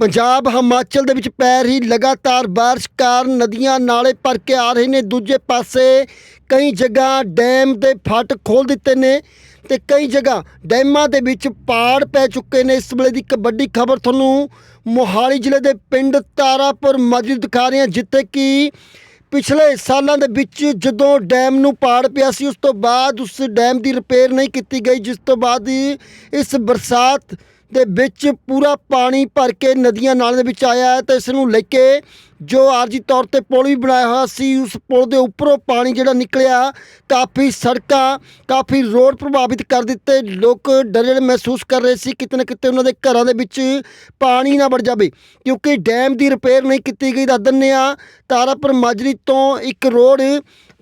ਪੰਜਾਬ, ਹਿਮਾਚਲ ਦੇ ਵਿੱਚ ਪੈ ਰਹੀ ਲਗਾਤਾਰ ਬਾਰਿਸ਼ ਕਾਰਨ ਨਦੀਆਂ ਨਾਲੇ ਭਰ ਕੇ ਆ ਰਹੇ ਨੇ। ਦੂਜੇ ਪਾਸੇ ਕਈ ਜਗ੍ਹਾ ਡੈਮ ਦੇ ਫੱਟ ਖੋਲ ਦਿੱਤੇ ਨੇ ਤੇ ਕਈ ਜਗ੍ਹਾ ਡੈਮਾਂ ਦੇ ਵਿੱਚ ਪਾੜ ਪੈ ਚੁੱਕੇ ਨੇ। ਇਸ ਵੇਲੇ ਦੀ ਇੱਕ ਵੱਡੀ ਖਬਰ ਤੁਹਾਨੂੰ ਮੋਹਾਲੀ ਜ਼ਿਲ੍ਹੇ ਦੇ ਪਿੰਡ ਤਾਰਾਪੁਰ ਮਸਜਿਦ ਦਿਖਾ ਰਹੇ ਹਾਂ, ਜਿੱਥੇ ਕਿ ਪਿਛਲੇ ਸਾਲਾਂ ਦੇ ਵਿੱਚ ਜਦੋਂ ਡੈਮ ਨੂੰ ਪਾੜ ਪਿਆ ਸੀ, ਉਸ ਤੋਂ ਬਾਅਦ ਉਸ ਡੈਮ ਦੀ ਰਿਪੇਅਰ ਨਹੀਂ ਕੀਤੀ ਗਈ, ਜਿਸ ਤੋਂ ਬਾਅਦ ਇਸ ਬਰਸਾਤ ਦੇ ਵਿੱਚ ਪੂਰਾ ਪਾਣੀ ਭਰ ਕੇ ਨਦੀਆਂ ਨਾਲਿਆਂ ਦੇ ਵਿੱਚ ਆਇਆ ਹੈ ਤੇ ਇਸ ਨੂੰ ਲੈ ਕੇ ਜੋ ਆਰਜੀ ਤੌਰ ਤੇ ਪੁਲ ਵੀ ਬਣਾਇਆ ਹੋਇਆ ਸੀ, ਉਸ ਪੁਲ ਦੇ ਉੱਪਰੋਂ ਪਾਣੀ ਜਿਹੜਾ ਨਿਕਲਿਆ, ਕਾਫੀ ਸੜਕਾਂ, ਕਾਫੀ ਰੋਡ ਪ੍ਰਭਾਵਿਤ ਕਰ ਦਿੱਤੇ। ਲੋਕ ਡਰ ਜਿਹੜੇ ਮਹਿਸੂਸ ਕਰ ਰਹੇ ਸੀ ਕਿਤੇ ਨਾ ਕਿਤੇ ਉਹਨਾਂ ਦੇ ਘਰਾਂ ਦੇ ਵਿੱਚ ਪਾਣੀ ਨਾ ਵੜ ਜਾਵੇ। ਕਿਉਂਕਿ ਡੈਮ ਦੀ ਰਿਪੇਅਰ ਨਹੀਂ ਕੀਤੀ ਗਈ, ਦੱਸ ਦਿੰਦੇ ਆ ਤਾਰਾਪੁਰ ਮਾਜਰੀ ਤੋਂ ਇੱਕ ਰੋਡ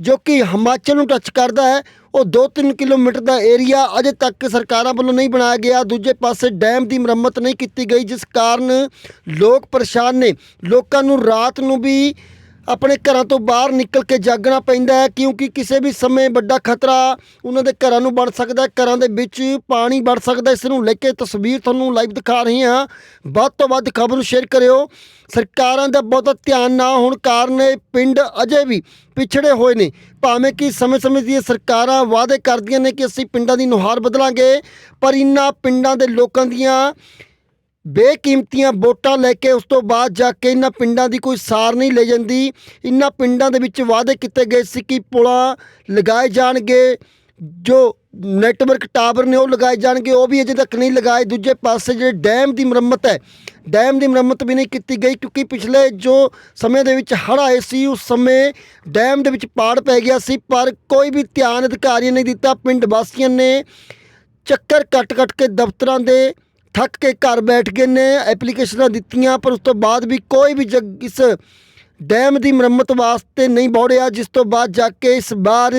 ਜੋ ਕਿ ਹਿਮਾਚਲ ਨੂੰ ਟੱਚ ਕਰਦਾ ਹੈ, ਉਹ 2-3 ਕਿਲੋਮੀਟਰ ਦਾ ਏਰੀਆ ਅਜੇ ਤੱਕ ਸਰਕਾਰਾਂ ਵੱਲੋਂ ਨਹੀਂ ਬਣਾਇਆ ਗਿਆ। ਦੂਜੇ ਪਾਸੇ ਡੈਮ ਦੀ ਮੁਰੰਮਤ ਨਹੀਂ ਕੀਤੀ ਗਈ, ਜਿਸ ਕਾਰਨ ਲੋਕ ਪਰੇਸ਼ਾਨ ਨੇ। ਲੋਕਾਂ ਨੂੰ ਰਾਤ ਰਾਤ ਨੂੰ ਵੀ ਆਪਣੇ ਘਰਾਂ ਤੋਂ ਬਾਹਰ ਨਿਕਲ ਕੇ ਜਾਗਣਾ ਪੈਂਦਾ ਹੈ, ਕਿਉਂਕਿ ਕਿਸੇ ਵੀ ਸਮੇਂ ਵੱਡਾ ਖਤਰਾ ਉਹਨਾਂ ਦੇ ਘਰਾਂ ਨੂੰ ਬਣ ਸਕਦਾ ਹੈ, ਘਰਾਂ ਦੇ ਵਿੱਚ ਪਾਣੀ ਵੜ ਸਕਦਾ ਇਸ ਨੂੰ ਲੈ ਕੇ ਤਸਵੀਰ ਤੁਹਾਨੂੰ ਲਾਈਵ ਦਿਖਾ ਰਹੀ ਹਾਂ। ਵੱਧ ਤੋਂ ਵੱਧ ਖਬਰ ਨੂੰ ਸ਼ੇਅਰ ਕਰਿਓ। ਸਰਕਾਰਾਂ ਦਾ ਬਹੁਤਾ ਧਿਆਨ ਨਾ ਹੋਣ ਕਾਰਨ ਇਹ ਪਿੰਡ ਅਜੇ ਵੀ ਪਿਛੜੇ ਹੋਏ ਨੇ। ਭਾਵੇਂ ਕਿ ਸਮੇਂ-ਸਮੇਂ ਦੀਆਂ ਸਰਕਾਰਾਂ ਵਾਅਦੇ ਕਰਦੀਆਂ ਨੇ ਕਿ ਅਸੀਂ ਪਿੰਡਾਂ ਦੀ ਨੁਹਾਰ ਬਦਲਾਂਗੇ, ਪਰ ਇਨ੍ਹਾਂ ਪਿੰਡਾਂ ਦੇ ਲੋਕਾਂ ਦੀਆਂ ਬੇਕੀਮਤੀਆਂ ਵੋਟਾਂ ਲੈ ਕੇ ਉਸ ਤੋਂ ਬਾਅਦ ਜਾ ਕੇ ਇਹਨਾਂ ਪਿੰਡਾਂ ਦੀ ਕੋਈ ਸਾਰ ਨਹੀਂ ਲੈ ਜਾਂਦੀ। ਇਹਨਾਂ ਪਿੰਡਾਂ ਦੇ ਵਿੱਚ ਵਾਅਦੇ ਕੀਤੇ ਗਏ ਸੀ ਕਿ ਪੁਲਾਂ ਲਗਾਏ ਜਾਣਗੇ, ਜੋ ਨੈਟਵਰਕ ਟਾਵਰ ਨੇ ਉਹ ਲਗਾਏ ਜਾਣਗੇ, ਉਹ ਵੀ ਅਜੇ ਤੱਕ ਨਹੀਂ ਲਗਾਏ। ਦੂਜੇ ਪਾਸੇ ਜਿਹੜੇ ਡੈਮ ਦੀ ਮੁਰੰਮਤ ਹੈ, ਡੈਮ ਦੀ ਮੁਰੰਮਤ ਵੀ ਨਹੀਂ ਕੀਤੀ ਗਈ ਕਿਉਂਕਿ ਪਿਛਲੇ ਜੋ ਸਮੇਂ ਦੇ ਵਿੱਚ ਹੜ੍ਹ ਆਏ ਸੀ, ਉਸ ਸਮੇਂ ਡੈਮ ਦੇ ਵਿੱਚ ਪਾੜ ਪੈ ਗਿਆ ਸੀ, ਪਰ ਕੋਈ ਵੀ ਧਿਆਨ ਅਧਿਕਾਰੀਆਂ ਨੇ ਦਿੱਤਾ। ਪਿੰਡ ਵਾਸੀਆਂ ਨੇ ਚੱਕਰ ਕੱਟ-ਕੱਟ ਕੇ ਦਫ਼ਤਰਾਂ ਦੇ ਥੱਕ ਕੇ ਘਰ ਬੈਠ ਗਏ ਨੇ ਐਪਲੀਕੇਸ਼ਨਾਂ ਦਿੱਤੀਆਂ, ਪਰ ਉਸ ਤੋਂ ਬਾਅਦ ਵੀ ਕੋਈ ਵੀ ਜਗ, ਇਸ ਡੈਮ ਦੀ ਮੁਰੰਮਤ ਵਾਸਤੇ ਨਹੀਂ ਬੋੜਿਆ, ਜਿਸ ਤੋਂ ਬਾਅਦ ਜਾ ਕੇ ਇਸ ਵਾਰ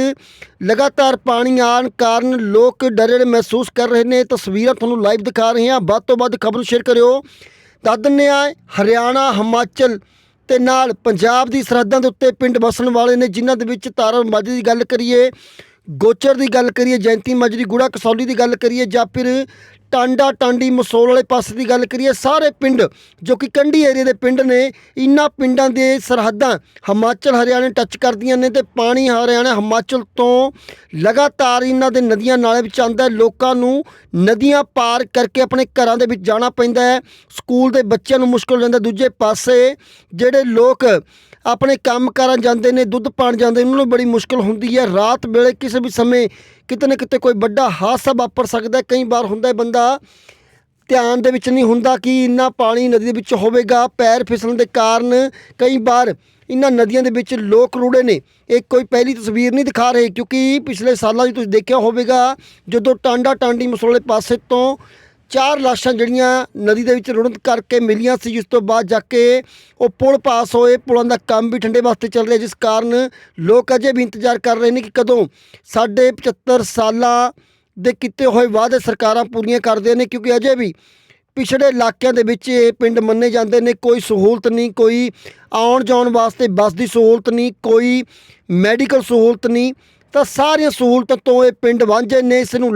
ਲਗਾਤਾਰ ਪਾਣੀ ਆਉਣ ਕਾਰਨ ਲੋਕ ਡਰੇ ਮਹਿਸੂਸ ਕਰ ਰਹੇ ਨੇ। ਤਸਵੀਰਾਂ ਤੁਹਾਨੂੰ ਲਾਈਵ ਦਿਖਾ ਰਹੇ ਹਾਂ। ਵੱਧ ਤੋਂ ਵੱਧ ਖਬਰ ਸ਼ੇਅਰ ਕਰਿਓ। ਦੱਸ ਦਿੰਦੇ ਹਾਂ ਹਰਿਆਣਾ, ਹਿਮਾਚਲ ਤੇ ਨਾਲ ਪੰਜਾਬ ਦੀ ਸਰਹੱਦਾਂ ਦੇ ਉੱਤੇ ਪਿੰਡ ਵਸਣ ਵਾਲੇ ਨੇ, ਜਿਨ੍ਹਾਂ ਦੇ ਵਿੱਚ ਤਾਰਾ ਮਾਝੀ ਦੀ ਗੱਲ ਕਰੀਏ, ਗੋਚਰ ਦੀ ਗੱਲ ਕਰੀਏ, ਜੈਂਤੀ ਮਾਜਰੀ, ਗੁੜਾ ਕਸੌਲੀ ਦੀ ਗੱਲ ਕਰੀਏ ਜਾਂ ਫਿਰ ਟਾਂਡਾ ਟਾਂਡੀ ਮਸੋਲ ਵਾਲੇ ਪਾਸੇ ਦੀ ਗੱਲ ਕਰੀਏ, ਸਾਰੇ ਪਿੰਡ ਜੋ ਕਿ ਕੰਢੀ ਏਰੀਆ ਦੇ ਪਿੰਡ ਨੇ, ਇਨ੍ਹਾਂ ਪਿੰਡਾਂ ਦੇ ਸਰਹੱਦਾਂ ਹਿਮਾਚਲ, ਹਰਿਆਣਾ ਟੱਚ ਕਰਦੀਆਂ ਨੇ ਤੇ ਪਾਣੀ ਹਰਿਆਣਾ ਹਿਮਾਚਲ ਤੋਂ ਲਗਾਤਾਰ ਇਹਨਾਂ ਦੇ ਨਦੀਆਂ ਨਾਲੇ ਵਿੱਚ ਆਉਂਦਾ ਲੋਕਾਂ ਨੂੰ ਨਦੀਆਂ ਪਾਰ ਕਰਕੇ ਆਪਣੇ ਘਰਾਂ ਦੇ ਵਿੱਚ ਜਾਣਾ ਪੈਂਦਾ ਹੈ। ਸਕੂਲ ਦੇ ਬੱਚਿਆਂ ਨੂੰ ਮੁਸ਼ਕਲ ਹੋ ਜਾਂਦਾ। ਦੂਜੇ ਪਾਸੇ ਜਿਹੜੇ ਲੋਕ ਆਪਣੇ ਕੰਮ ਕਰਨ ਜਾਂਦੇ ਨੇ, ਦੁੱਧ ਪਾਣ ਜਾਂਦੇ ਉਹਨਾਂ ਨੂੰ ਬੜੀ ਮੁਸ਼ਕਲ ਹੁੰਦੀ ਹੈ। ਰਾਤ ਵੇਲੇ ਕਿਸੇ ਵੀ ਸਮੇਂ ਕਿਤੇ ਨਾ ਕਿਤੇ ਕੋਈ ਵੱਡਾ ਹਾਦਸਾ ਵਾਪਰ ਸਕਦਾ ਕਈ ਵਾਰ ਹੁੰਦਾ ਬੰਦਾ ਧਿਆਨ ਦੇ ਵਿੱਚ ਨਹੀਂ ਹੁੰਦਾ ਕਿ ਇੰਨਾ ਪਾਣੀ ਨਦੀ ਦੇ ਵਿੱਚ ਹੋਵੇਗਾ, ਪੈਰ ਫਿਸਲਣ ਦੇ ਕਾਰਨ। ਕਈ ਵਾਰ ਇਹਨਾਂ ਨਦੀਆਂ ਦੇ ਵਿੱਚ ਲੋਕ ਰੁੜੇ ਨੇ। ਇਹ ਕੋਈ ਪਹਿਲੀ ਤਸਵੀਰ ਨਹੀਂ ਦਿਖਾ ਰਹੇ, ਕਿਉਂਕਿ ਪਿਛਲੇ ਸਾਲਾਂ 'ਚ ਤੁਸੀਂ ਦੇਖਿਆ ਹੋਵੇਗਾ, ਜਦੋਂ ਟਾਂਡਾ ਟਾਂਡੀ ਮਸੋਲੇ ਪਾਸੇ ਤੋਂ ਚਾਰ ਲਾਸ਼ਾਂ ਜਿਹੜੀਆਂ ਨਦੀ ਦੇ ਵਿੱਚ ਰੁੜਨ ਕਰਕੇ ਮਿਲੀਆਂ ਸੀ, ਜਿਸ ਤੋਂ ਬਾਅਦ ਜਾ ਕੇ ਉਹ ਪੁਲ ਪਾਸ ਹੋਏ। ਪੁਲਾਂ ਦਾ ਕੰਮ ਵੀ ਠੰਡੇ ਵਾਸਤੇ ਚੱਲ ਰਿਹਾ, ਜਿਸ ਕਾਰਨ ਲੋਕ ਅਜੇ ਵੀ ਇੰਤਜ਼ਾਰ ਕਰ ਰਹੇ ਨੇ ਕਿ ਕਦੋਂ ਸਾਡੇ 75 ਸਾਲਾਂ ਦੇ ਕੀਤੇ ਹੋਏ ਵਾਅਦੇ ਸਰਕਾਰਾਂ ਪੂਰੀਆਂ ਕਰਦੀਆਂ ਨੇ, ਕਿਉਂਕਿ ਅਜੇ ਵੀ ਪਿਛੜੇ ਇਲਾਕਿਆਂ ਦੇ ਵਿੱਚ ਇਹ ਪਿੰਡ ਮੰਨੇ ਜਾਂਦੇ ਨੇ, ਕੋਈ ਸਹੂਲਤ ਨਹੀਂ, ਕੋਈ ਆਉਣ ਜਾਣ ਵਾਸਤੇ ਬੱਸ ਦੀ ਸਹੂਲਤ ਨਹੀਂ, ਕੋਈ ਮੈਡੀਕਲ ਸਹੂਲਤ ਨਹੀਂ। ਤਾਂ ਸਾਰੀਆਂ ਸਹੂਲਤਾਂ ਤੋਂ ਇਹ ਪਿੰਡ ਵਾਂਝੇ ਨੇ, ਇਸ ਨੂੰ ਲੈ